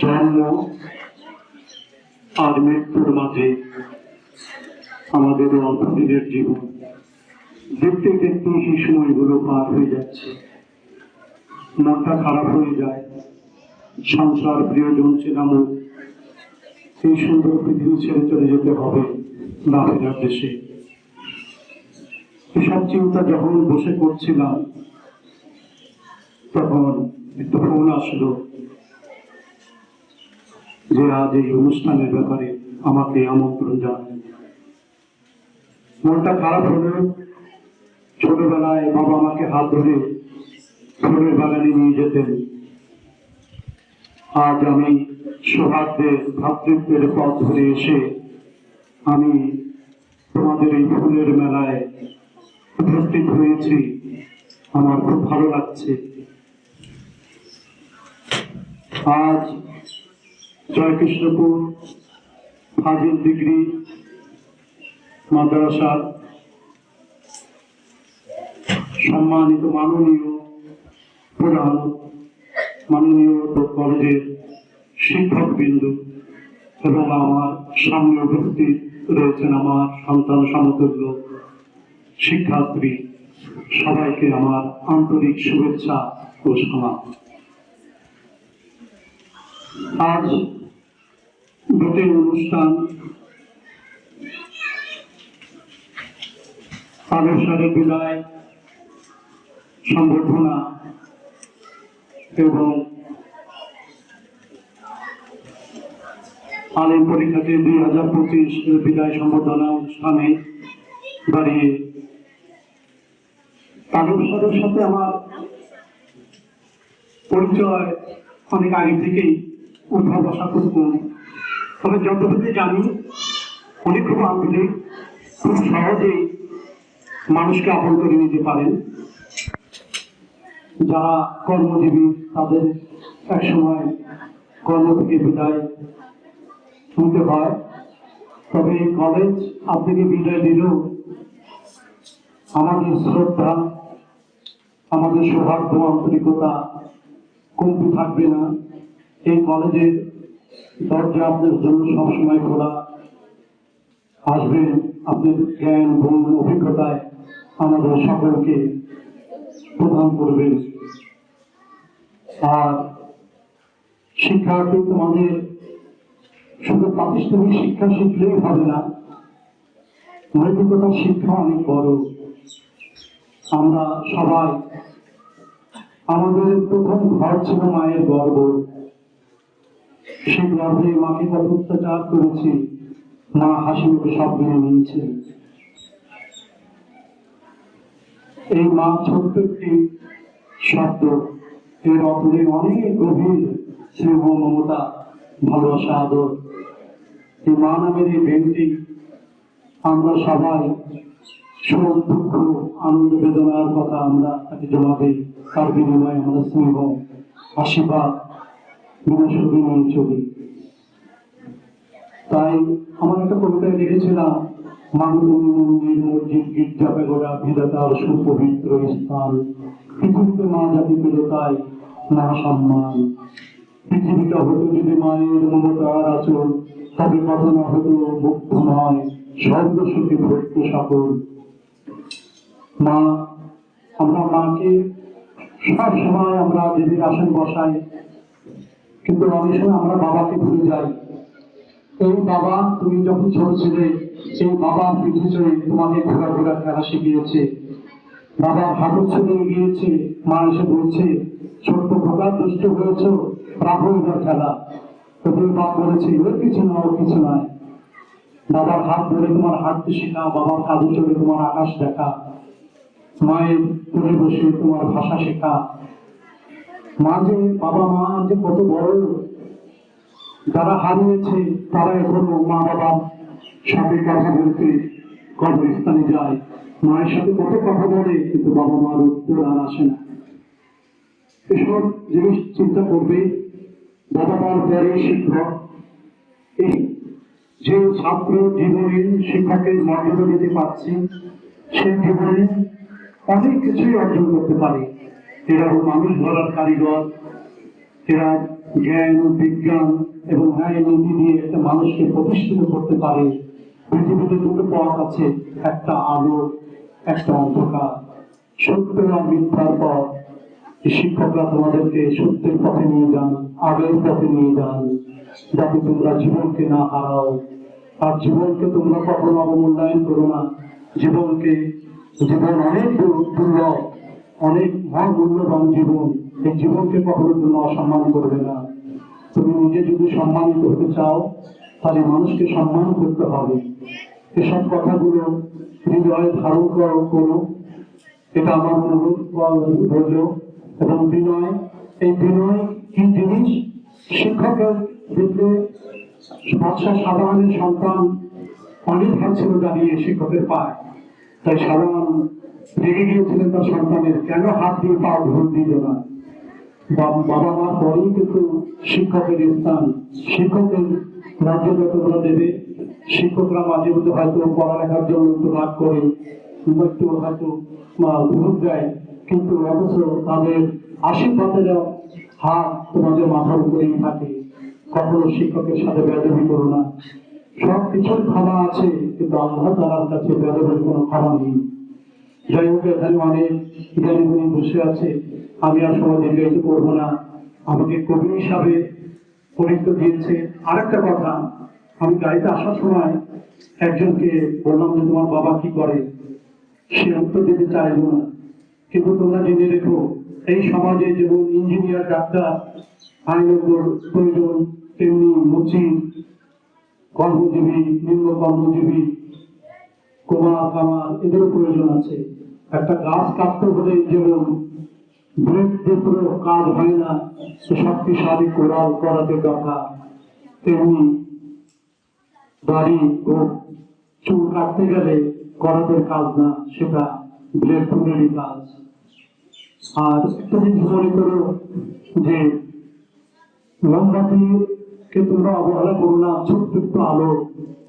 জন্ম আর মৃত্যুর মাঝে আমাদের অল্প জীবন। দেখতে দেখতে সেই সময়গুলো পার হয়ে যাচ্ছে। মনটা খারাপ হয়ে যায়। সংসার, প্রিয়জন চেনামুখ এই সুন্দর পৃথিবী ছেড়ে চলে যেতে হবে না ফেরার দেশে এসব চিন্তা যখন বসে করছিলাম তখন একটা ফোন আসলো যে আজ এই অনুষ্ঠানের ব্যাপারে আমাকে আমন্ত্রণ জানায়। মনটা খারাপ হলেও ছোটবেলায় বাবা আমাকে হাত ধরে ফুলের বাগানে নিয়ে যেতেন। আজ আমি সৌভাগ্যের ভ্রাতৃত্বের পথ ধরে এসে আমি তোমাদের এই ফুলের মেলায় উপস্থিত হয়েছি। আমার খুব ভালো লাগছে। আজ জয়কৃষ্ণপুর, ফাজিল ডিগ্রি মাদ্রাসার সম্মানিত মাননীয় প্রধান, মাননীয় কলেজের শিক্ষক বিন্দু এবং আমার সামনে উপস্থিত রয়েছেন আমার সন্তান সমতুল্য শিক্ষার্থী। সবাইকে আমার আন্তরিক শুভেচ্ছা ও সমাজ আজ দুটি অনুষ্ঠান আদর্শের বিদায় সংবর্ধনা এবং আলিম পরীক্ষাতে দুই হাজার পঁচিশ বিদায় সম্বর্ধনা অনুষ্ঠানে দাঁড়িয়ে তারকেশ্বরের সাথে আমার পরিচয় অনেক আগে থেকেই উদ্ভব খুব কম তবে যতটুকু জানি, উনি খুব আন্তরিক খুব সহজেই মানুষকে আপন করে নিতে পারেন। যারা কর্মজীবী, তাদের একসময় কর্ম থেকে বিদায় শুনতে হয়। তবে কলেজ আপনাকে বিদায় দিলেও আমাদের শ্রদ্ধা, আমাদের সৌভাগ্য আন্তরিকতা কমতি থাকবে না। এই কলেজের দরজা আপনার জন্য সবসময় খোলা। আসবেন আপনার জ্ঞান গুণ অভিজ্ঞতায় আমাদের সকলকে প্রদান করবেন। আর শিক্ষার্থী তোমাদের শুধু প্রাতিষ্ঠানিক শিক্ষা শিখলেই হবে না, নৈতিকতার শিক্ষা অনেক বড়। আমরা সবাই আমাদের প্রথম ঘর ছিল মায়ের গর্ব সেই গর্ভে মাকে কত অত্যাচার করেছি, মা হাসি মুখে সব মেনে নিয়েছে। এই মা ছোট্ট একটি শব্দ এর অপরে অনেক গভীর স্নেহ, মমতা, ভালোবাসা, আদর। এই মা নামের এই বেনটি আমরা সবাই সুখ, দুঃখ, আনন্দ, বেদনার কথা আমরা তাকে জমা দিই তার বিনিময়ে আমরা স্নেহ, আশীর্বাদ বিনা শুধু নিয়ে চলি তাই আমার একটা কবিতায় মন্দির, মসজিদ, গির্জা বিধাতার সুপবিত্র স্থান। পৃথিবীতে মা জাতি পেল তাই না সম্মান। পৃথিবীটা হতো যদি মায়ের মমতার আচল তবে না হতো মুগ্ধ নয় ভর্তি সকল। মা, আমরা মাকে সব সময় আমরা দেবীর আসন বসাই কিন্তু অনেক সময় আমরা বাবাকে ভুলে যাই। এই বাবা, তুমি যখন ছোট ছিলে, সেই বাবা পিঠে চড়ে তোমাকে ঘোরা ঘোরা খেলা শিখিয়েছে। বাবা হাঁটু ছেড়ে গিয়েছে মা এসে বলছে, ছোট্ট খোকা, দুষ্ট হয়েছ প্রাথমিক খেলা। তোদের বাপ বলেছে ওর কিছু না ওর কিছু নয় বাবার হাত ধরে তোমার হাঁটতে শেখা, বাবার কাঁধে চড়ে তোমার আকাশ দেখা। মায়ের কোলে বসে তোমার ভাষা শেখা। মা যে, বাবা মা যে কত বড় যারা হারিয়েছে তারা এখনও মা বাবা। সাথে কথা বলতে কর্মস্থানে যায়। মায়ের সাথে কত কথা বলে, কিন্তু বাবা মার উত্তর আর আসে না। এসব জিনিস চিন্তা করবে বাবা মার পরে শিক্ষক। এই যে ছাত্র জীবনে শিক্ষকের মর্যাদা দিতে পারছে সে জীবনে অনেক কিছুই অর্জন করতে পারে। এরা মানুষ ধরার কারিগর এরা জ্ঞান বিজ্ঞান এবং ন্যায় নীতি দিয়ে একটা মানুষকে প্রতিষ্ঠিত করতে পারে। পৃথিবীতে দুটো পথ আছে, একটা আলো একটা অন্ধকার। সত্য আর মিথ্যার পথ। শিক্ষকরা তোমাদেরকে সত্যের পথে নিয়ে যান, আগের পথে নিয়ে যান, যাতে তোমরা জীবনকে না হারাও। আর জীবনকে তোমরা কখনো অবমূল্যায়ন করো না। জীবনকে, জীবন অনেক দূর- দুর্লভ। অনেক মহা মূল্যবান জীবন, এই জীবনকে কখনো তোমরা অসম্মান করবে না। তুমি নিজে যদি সম্মান করতে চাও, তাহলে মানুষকে সম্মান করতে হবে। এসব কথাগুলো হৃদয়ে ধারণ করো করো এটা আমার অনুরোধ রইল এবং বিনয়। এই বিনয় কি জিনিস? শিক্ষকের দেখলে বাদশাহ সাধারণের সন্তান অনেক ভাগ ছিল দাঁড়িয়ে শিক্ষকের পায়। তাই সাধারণ রেগে গিয়েছিলেন তার সন্তানের, কেন হাত দিয়ে পা ধর দিল না? বাবা মার পরেই কিন্তু শিক্ষকের স্থান, শিক্ষকের মর্যাদা তোমরা দেবে, শিক্ষকরা মাঝে মধ্যে হয়তো পড়ালেখার জন্য একটু রাগ করে একটু হয়তো ভোট দেয় কিন্তু অথচ তাদের আশীর্বাদের হাত তোমাদের মাথার উপরেই থাকে। কখনো শিক্ষকের সাথে বেদবি করো না। সব কিছুর ক্ষমা আছে, কিন্তু আল্লাহ তালার কাছে বেদবির কোনো ক্ষমা নেই। যাই হোক, এখানে অনেক জ্ঞানী গুণী বসে আছে। আমি আর সময় দীর্ঘায়িত করব না। আমাকে কবি হিসাবে পরীক্ষা দিয়েছে আর একটা কথা। আমি গাড়িতে আসার সময় একজনকে বললাম যে, তোমার বাবা কি করে? সে উত্তর দিতে চাইল না। কিন্তু তোমরা জেনে রেখো, এই সমাজে যেমন ইঞ্জিনিয়ার, ডাক্তার আইনজ্ঞর প্রয়োজন, তেমনি মুচি কর্মজীবী, নিম্ন কর্মজীবী কামার এদেরও প্রয়োজন আছে। একটা গাছ কাটতে হলে যেমন পুরো কাজ হয় না শক্তিশালী কোরাল করাতে দরকার। তেমনি ও চুল কাটতে গেলে কাজ না, সেটা ব্লেড টুলেরই কাজ। আর মনে করো যে মোমবাতিকে তোমরা অবহেলা করো না, ছোট্ট আলো।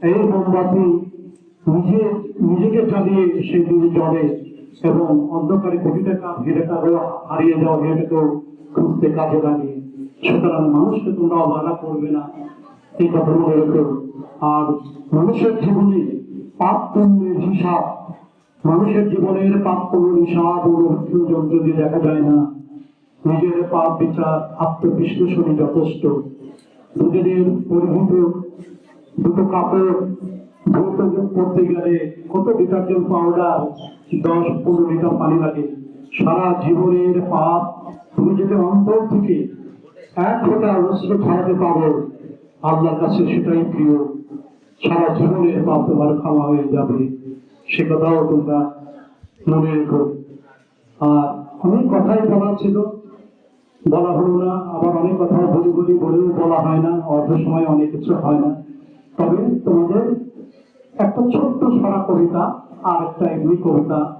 এই মোমবাতি নিজে নিজেকে জ্বালিয়ে সে নিজে জ্বলে এবং অন্ধকারে কোটি ঘিরে টাকাও হারিয়ে যাওয়া ঘিরেটাকেও খুঁজতে কাজে লাগে। সুতরাং মানুষকে তোমরা অবহেলা করবে না। এই কথা মনে রেখো। আর মানুষের জীবনে পাপ পুণ্যের হিসাব, মানুষের জীবনের পাপ পুণ্যের হিসাব ও যন্ত্র দিয়ে দেখা যায় না। নিজের পাপ বিচার আত্মবিশ্লেষণই যথেষ্ট। দুজনের পরিহিত দুটো কাপড় ধুতে করতে গেলে কত ডিটারজেন্ট পাউডার দশ, পনেরো লিটার পানি লাগে। সারা জীবনের পাপ তুমি যদি অন্তর থেকে এক ফোঁটা অবশ্য ছাড়াতে পারো। আল্লাহর কাছে সেটাই প্রিয়। সারা জীবনের পাপ তোমার খাওয়া হয়ে যাবে। সে কথাও তোমরা মনে রেখো। আর অনেক কথাই বলা ছিল। বলা হলো না, আবার অনেক কথা বলি বলি বলেও বলা হয় না। অর্ধ সময় অনেক কিছু হয় না। তবে তোমাদের একটা ছোট্ট ছড়া কবিতা, আর একটা এমনি কবিতা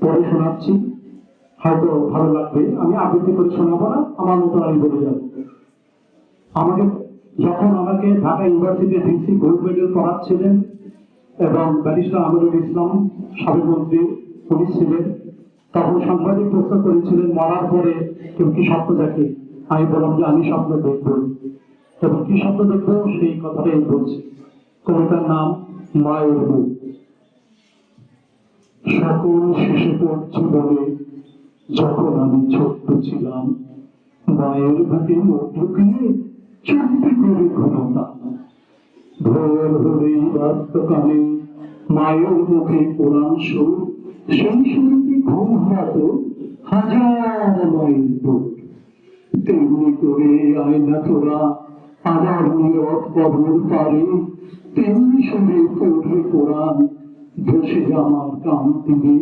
পড়ে শোনাচ্ছি। হয়তো ভালো লাগবে। আমি আবৃত্তি করে শোনাবো না, আমার মতো আমি বলে যাব। আমাকে যখন আমাকে Dhaka university DC gold medal পড়াচ্ছিলেন এবং ব্যারিস্টার আমিরুল ইসলাম, সাবেক মন্ত্রী, পুলিশ ছিলেন, তখন সাংবাদিক প্রশ্ন করেছিলেন, মরার পরে কেউ কি স্বপ্ন দেখে? আমি বললাম যে, আমি স্বপ্ন দেখব। এবং কি স্বপ্ন দেখব সেই কথাটাই বলছি। কবিতার নাম মায়ের বুক সকল পড়ছি বলে যখন আমি ছোট্ট ছিলাম মায়ের বুকে মুখ ঢুকিয়ে চুপটি করে ঘুমতাম। ভোর হলেই রাস্তকালে মায়ের মুখে কোরআন সুর সেই শুরুতে ঘুম হারাতো হাজার মাইল দূর। তেমনি করে আয়না তোরা আমার নীরব কবর পারে তেমনি শুনে পড়বে কোরআন বসে আমার কান দিবে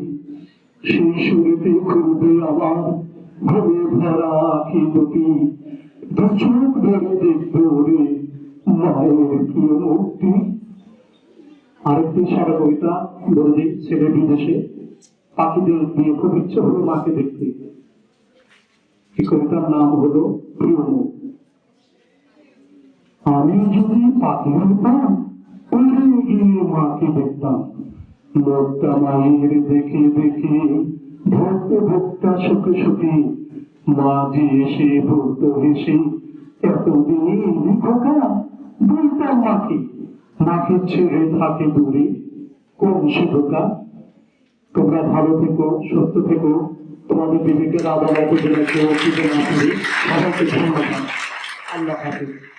সেই সুরেতে খুলবে আবার ঘুরে ভরা আঁখি দুটি। দু চোখ ধরে দেখবে ওরে মায়ের কি মুক্তি আরেকটি সারা কবিতা বলে ছেলে বিদেশে। পাখিদের দিয়ে খুব ইচ্ছে হলো মাকে দেখতে। এই কবিতার নাম হলো প্রিয় আমি যদি পাখি হতাম গিয়ে মাকে ছেড়ে থাকে দূরে কোন সে তোমরা ভালো থেকো সুস্থ থেকো তোমাদের বিবেকের আদালতে যেন আল্লাহ হাফিজ